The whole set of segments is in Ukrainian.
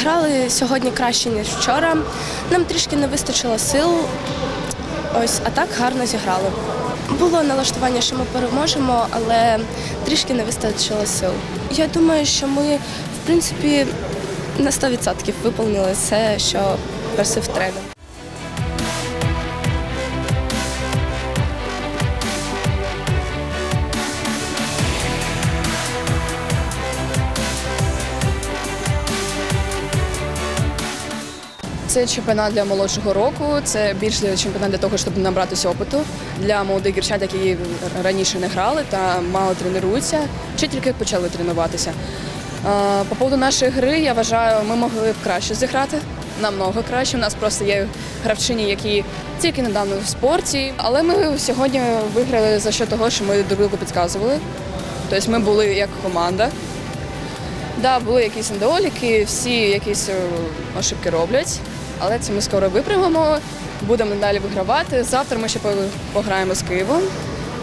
Грали сьогодні краще, ніж вчора. Нам трішки не вистачило сил. Ось, а так гарно зіграли. Було налаштування, що ми переможемо, але трішки не вистачило сил. Я думаю, що ми, в принципі, на 100% виповнили все, що просив тренер. Це чемпіонат для молодшого року. Це більше чемпіонат для того, щоб набратися опиту для молодих дівчат, які раніше не грали та мало тренуються, чи тільки почали тренуватися. По поводу нашої гри, я вважаю, ми могли б краще зіграти. Намного краще. У нас просто є гравчині, які тільки недавно в спорті. Але ми сьогодні виграли за що того, що ми друг другу підказували. Тобто ми були як команда. Да, були якісь недоліки, всі якісь е, ошибки роблять, але це ми скоро випрямимо, Будемо далі вигравати. Завтра ми ще пограємо з Києвом.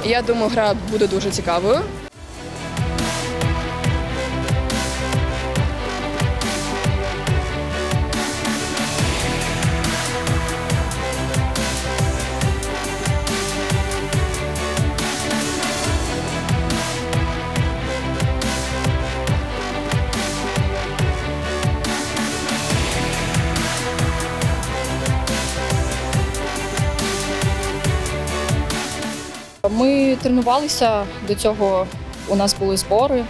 Я думаю, гра буде дуже цікавою. Ми тренувалися до цього. У нас були збори.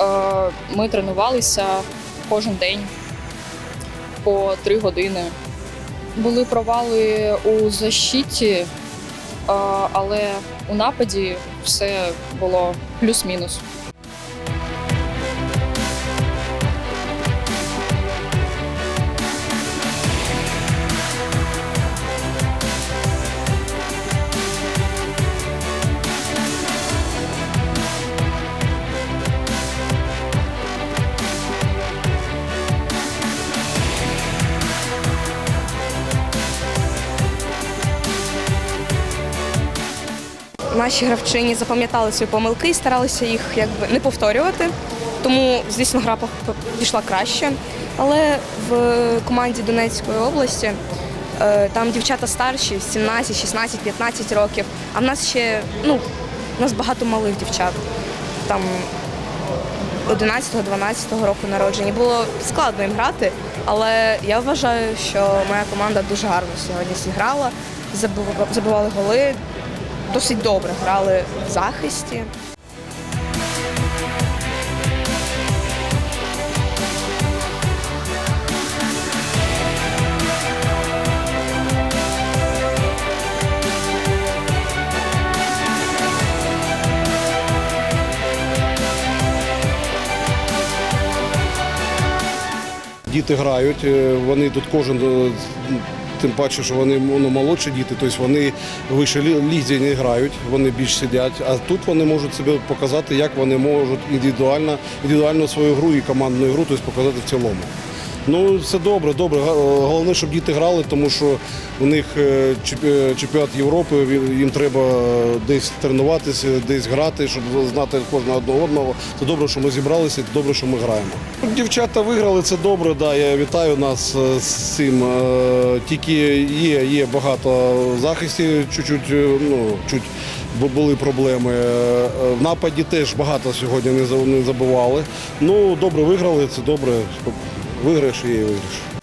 Е, Ми тренувалися кожен день по три години. Були провали у защиті, е, але у нападі все було плюс-мінус. Наші гравчині запам'ятали свої помилки і старалися їх якби не повторювати. Тому, звісно, гра пішла краще. Але в команді Донецької області е, там дівчата старші, 17, 16, 15 років. А в нас ще ну, у нас багато малих дівчат. Там 11-12 року народження. Було складно їм грати, але я вважаю, що моя команда дуже гарно сьогодні зіграла, забив- забивали голи, досить добре грали в захисті. Діти грають, е, вони тут кожен, е, тим паче, що вони ну, молодші діти, тобто вони вище лі- лізі не грають, вони більш сидять. А тут вони можуть себе показати, як вони можуть індивідуально, індивідуально свою гру і командну гру, тобто показати в цілому. Ну, все добре, добре. Головне, щоб діти грали, тому що у них е, е, чемпіонат Європи, їм треба е, десь тренуватися, десь грати, щоб знати кожного одного одного. Це добре, що ми зібралися, це добре, що ми граємо. Дівчата виграли, це добре. Да, я вітаю нас з цим. Тільки є, є багато захистів, чуть-чуть, ну, чуть бу- були проблеми. В нападі теж багато сьогодні не за- не забивали. Ну, добре виграли, це добре. Виграєш і є виграш.